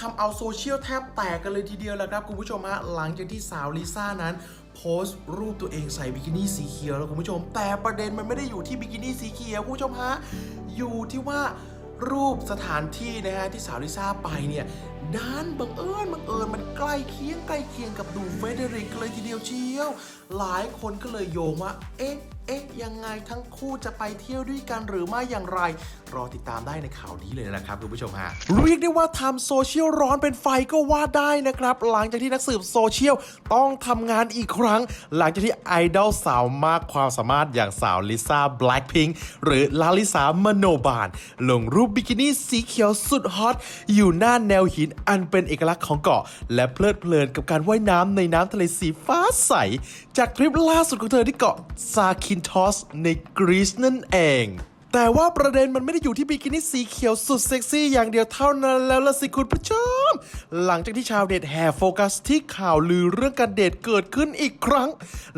ทำเอาโซเชียลแทบแตกกันเลยทีเดียวแหละครับคุณผู้ชมฮะหลังจากที่สาวลิซ่านั้นโพสต์รูปตัวเองใส่บิกินี่สีเขียวแล้วคุณผู้ชม แต่ประเด็นมันไม่ได้อยู่ที่บิกินี่สีเขียวคุณผู้ชมฮะอยู่ที่ว่ารูปสถานที่นะฮะที่สาวลิซ่าไปเนี่ย ด้านบังเอิญบังเอิญมันใกล้เคียงใกล้เคียงกับดูเฟเดริกเลยทีเดียวเชียว หลายคนก็เลยโยงว่า เอ๊ะเอ๊ะยังไงทั้งคู่จะไปเที่ยวด้วยกันหรือไม่อย่างไร รอติดตามได้ในข่าวนี้เลยนะครับคุณผู้ชมฮะเรียกได้ว่าทำโซเชียลร้อนเป็นไฟก็ว่าได้นะครับ หลังจากที่นักสืบโซเชียลต้องทำงานอีกครั้ง หลังจากที่ไอดอลสาวมากความสามารถอย่างสาวลิซ่าแบล็คพิงค์หรือลาลิสามโนบานลงรูปบิกินี่สีเขียวสุดฮอตอยู่หน้าแนวหินอันเป็นเอกลักษณ์ของเกาะ และเพลิดเพลินกับการว่ายน้ำในน้ำทะเลสีฟ้าใส จากทริปล่าสุดของเธอที่เกาะซาคินทอสในกรีซนั่นเองแต่ว่าประเด็นมันไม่ได้อยู่ที่บิกินี่สีเขียวสุดเซ็กซี่อย่างเดียวเท่านั้นแล้วล่ะสิคุณผู้ชม หลังจากที่ชาวเน็ตแห่โฟกัสที่ข่าวลือเรื่องการเดทเกิดขึ้นอีกครั้ง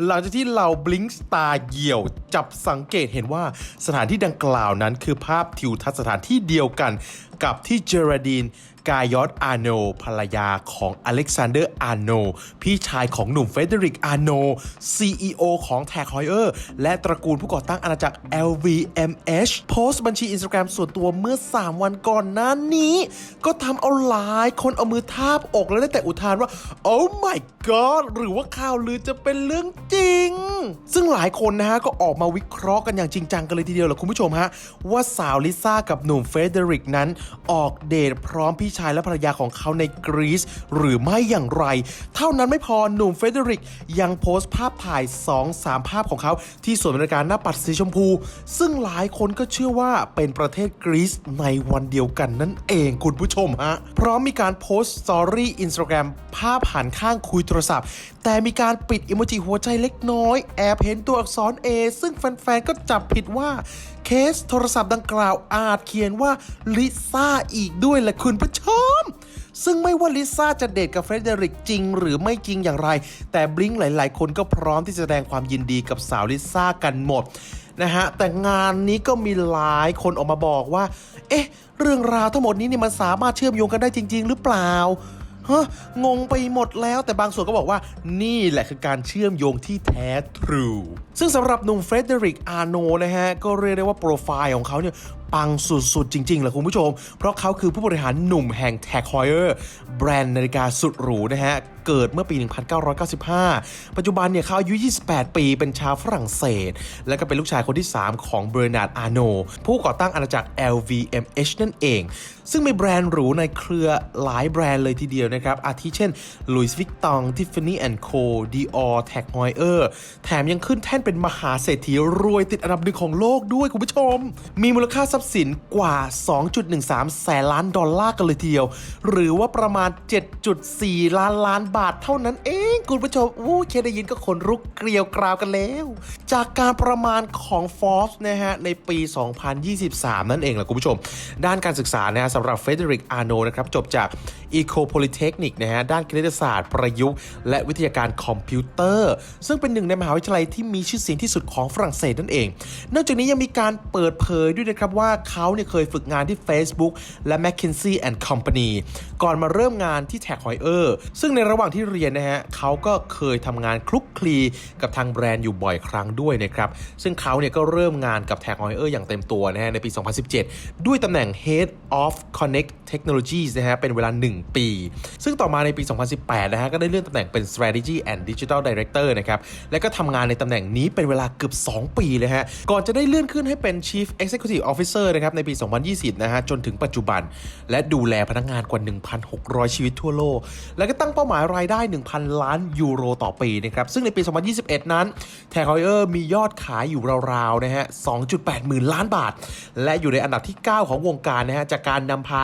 หลังจากที่เหล่าบลิงสตาเหี่ยว จับสังเกตเห็นว่าสถานที่ดังกล่าวนั้นคือภาพทิวทัศน์สถานที่เดียวกันกับที่เจราดีนกายอตอาโนภรรยาของอเล็กซานเดอร์อาโนพี่ชายของหนุ่มเฟเดริกอาโน CEO ของ t a g Heuer และตระกูลผู้ก่อตั้งอาณาจักร LVMH โพสต์บัญชี Instagram ส่วนตัวเมื่อ 3 วันก่อนหน้านี้ ก็ทำเอาหลายคนเอามือทาบอกแล้วได้แต่อุทานว่า Oh my god หรือว่าข่าวลือจะเป็นเรื่องจริง ซึ่งหลายคนนะฮะ ก็ออกมาวิเคราะห์กันอย่างจริงจังกันเลยทีเดียวแหละคุณผู้ชมฮะ ว่าสาวลิซ่ากับหนุ่มเฟเดริกนั้นออกเดทพร้อมพี่ชายและภรรยาของเขาในกรีซหรือไม่อย่างไร เท่านั้นไม่พอหนุ่มเฟเดริกยังโพสต์ภาพถ่าย 2-3 ภาพของเขา ที่สวนบริการหน้าปัดสีชมพู ซึ่งหลายคนก็เชื่อว่าเป็นประเทศกรีซในวันเดียวกันนั่นเองคุณผู้ชมฮะพร้อมมีการโพสต์สตอรี่อินสตาแกรมภาพหันข้างคุยโทรศัพท์ แต่มีการปิดอิโมจิหัวใจเล็กน้อย แอบเห็นตัวอักษร A ซึ่งแฟนๆก็จับผิดว่า เคสโทรศัพท์ดังกล่าวอาจเขียนว่าลิซ่าอีกด้วยแหละคุณผู้ชมซึ่งไม่ว่าลิซ่าจะเดทกับเฟรเดริกจริง หรือไม่จริงอย่างไร แต่บลิงหลาย ๆ คนก็พร้อมที่จะแสดงความยินดีกับสาวลิซ่ากันหมดนะฮะแต่งานนี้ก็มีหลายคนออกมาบอกว่า เอ๊ะ เรื่องราวทั้งหมดนี้นี่มันสามารถเชื่อมโยงกันได้จริง ๆ หรือเปล่า ฮะงงไปหมดแล้วแต่บางส่วนก็บอกว่านี่แหละคือการเชื่อมโยงที่แท้ทรู ซึ่งสำหรับหนุ่มเฟรเดริกอาโนนะฮะ ก็เรียกได้ว่าโปรไฟล์ของเขาเนี่ย ปังสุดๆ จริงๆแหละคุณผู้ชม เพราะเขาคือผู้บริหารหนุ่มแห่ง Tag Heuer แบรนด์นาฬิกาสุดหรูนะฮะ เกิดเมื่อปี 1995 ปัจจุบันเนี่ยเขาอายุ 28 ปีเป็นชาวฝรั่งเศส และก็เป็นลูกชายคนที่ 3 ของเบรนาร์ดอาโน ผู้ก่อตั้งอาณาจักร LVMH นั่นเอง ซึ่งมีแบรนด์หรูในเครือหลายแบรนด์เลยทีเดียวนะครับ อาทิเช่น Louis Vuitton Tiffany Co Dior Tag Heuer แถมยังขึ้นแท่นเป็นมหาเศรษฐีรวยติดอันดับหนึ่งของโลกด้วยคุณผู้ชม มีมูลค่าทรัพย์สินกว่า 2.13 แสนล้านดอลลาร์กันเลยทีเดียว หรือว่าประมาณ 7.4 ล้านล้านบาทเท่านั้นเอง คุณผู้ชมอู้แค่ได้ยินก็ขนลุกเกลียวกราวกันแล้ว จากการประมาณของ Forbes นะฮะ ในปี 2023 นั่นเองแหละคุณผู้ชม ด้านการศึกษานะฮะสำหรับเฟเดริกอาโนนะครับ จบจาก Eco Polytechnic นะฮะ ด้านคณิตศาสตร์ประยุกต์ และวิทยาการคอมพิวเตอร์ ซึ่งเป็นหนึ่งในมหาวิทยาลัยที่มีชื่อเสียงที่สุดของฝรั่งเศสนั่นเอง นอกจากนี้ยังมีการเปิดเผยด้วยนะครับว่าเขาเนี่ยเคยฝึกงานที่ Facebook และ McKinsey and Company ก่อนมาเริ่มงานที่ Tag Heuer ซึ่งในระหว่างที่เรียนนะฮะเขาก็เคยทำงานคลุกคลีกับทางแบรนด์อยู่บ่อยครั้งด้วยนะครับซึ่งเขาเนี่ยก็เริ่มงานกับ Tag Heuer อย่างเต็มตัวนะฮะในปี 2017 ด้วยตำแหน่ง Head of Connect Technologies นะฮะเป็นเวลา 1 ปี ซึ่งต่อมาในปี 2018 นะฮะก็ได้เลื่อนตำแหน่งเป็น Strategy and Digital Director นะครับและก็ทำงานในตำแหน่งนี้เป็นเวลาเกือบ 2 ปีเลยฮะก่อนจะได้เลื่อนขึ้นให้เป็น Chief Executive Officer นะครับในปี 2020 นะฮะจนถึงปัจจุบัน และดูแลพนักงานกว่า 1,600 ชีวิตทั่วโลก แล้วก็ตั้งเป้าหมายรายได้ 1,000 ล้านยูโรต่อปีนะครับซึ่งในปี 2021 นั้น t a g Heuer มียอดขายอยู่ราวๆนะฮะ 2.8 หมื่นล้านบาท และอยู่ในอันดับที่ 9 ของวงการนะฮะจากการนำพา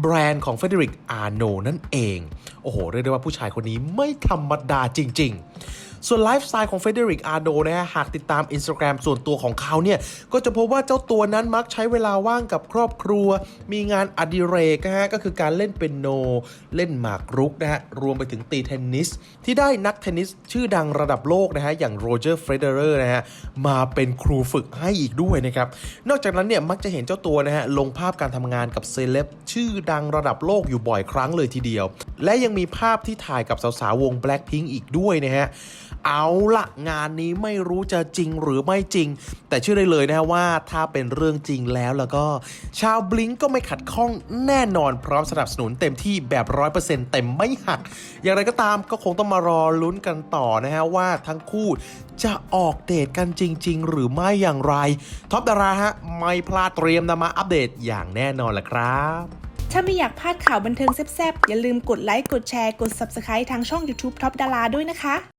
แบรนด์ของเฟเดริกอาโนนั่นเอง โอ้โห เรียกได้ว่าผู้ชายคนนี้ไม่ธรรมดาจริง ๆ ส่วนไลฟ์สไตล์ของเฟเดริกอาโดนะฮะหากติดตาม Instagram ส่วนตัวของเขาเนี่ย ก็จะพบว่าเจ้าตัวนั้นมักใช้เวลาว่างกับครอบครัว มีงานอดิเรกนะฮะก็คือการเล่นเปียโน เล่นหมากรุกนะฮะรวมไปถึงตีเทนนิส ที่ได้นักเทนนิสชื่อดังระดับโลกนะฮะอย่างโรเจอร์เฟเดอร์นะฮะมาเป็นครูฝึกให้อีกด้วยนะครับ นอกจากนั้นเนี่ยมักจะเห็นเจ้าตัวนะฮะลงภาพการทำงานกับเซเลบชื่อดังระดับโลกอยู่บ่อยครั้งเลยทีเดียว และยังมีภาพที่ถ่ายกับสาวๆวง Blackpink อีกด้วยนะฮะเอาละงานนี้ไม่รู้จะจริงหรือไม่จริง แต่เชื่อได้เลยนะฮะว่าถ้าเป็นเรื่องจริงแล้วแล้วก็ ชาวบลิงก็ไม่ขัดข้องแน่นอนพร้อมสนับสนุนเต็มที่แบบร้อยเปอร์เซ็นต์เต็มไม่หัก อย่างไรก็ตามก็คงต้องมารอลุ้นกันต่อนะฮะว่าทั้งคู่จะออกเดทกันจริง ๆ หรือไม่อย่างไรท็อปดาราฮะไม่พลาดเตรียมนำมาอัปเดตอย่างแน่นอนแหละครับถ้าไม่อยากพลาดข่าวบันเทิงแซ่บๆ อย่าลืมกดไลค์ กดแชร์ กด Subscribe ทางช่อง YouTube Top ดาราด้วยนะคะ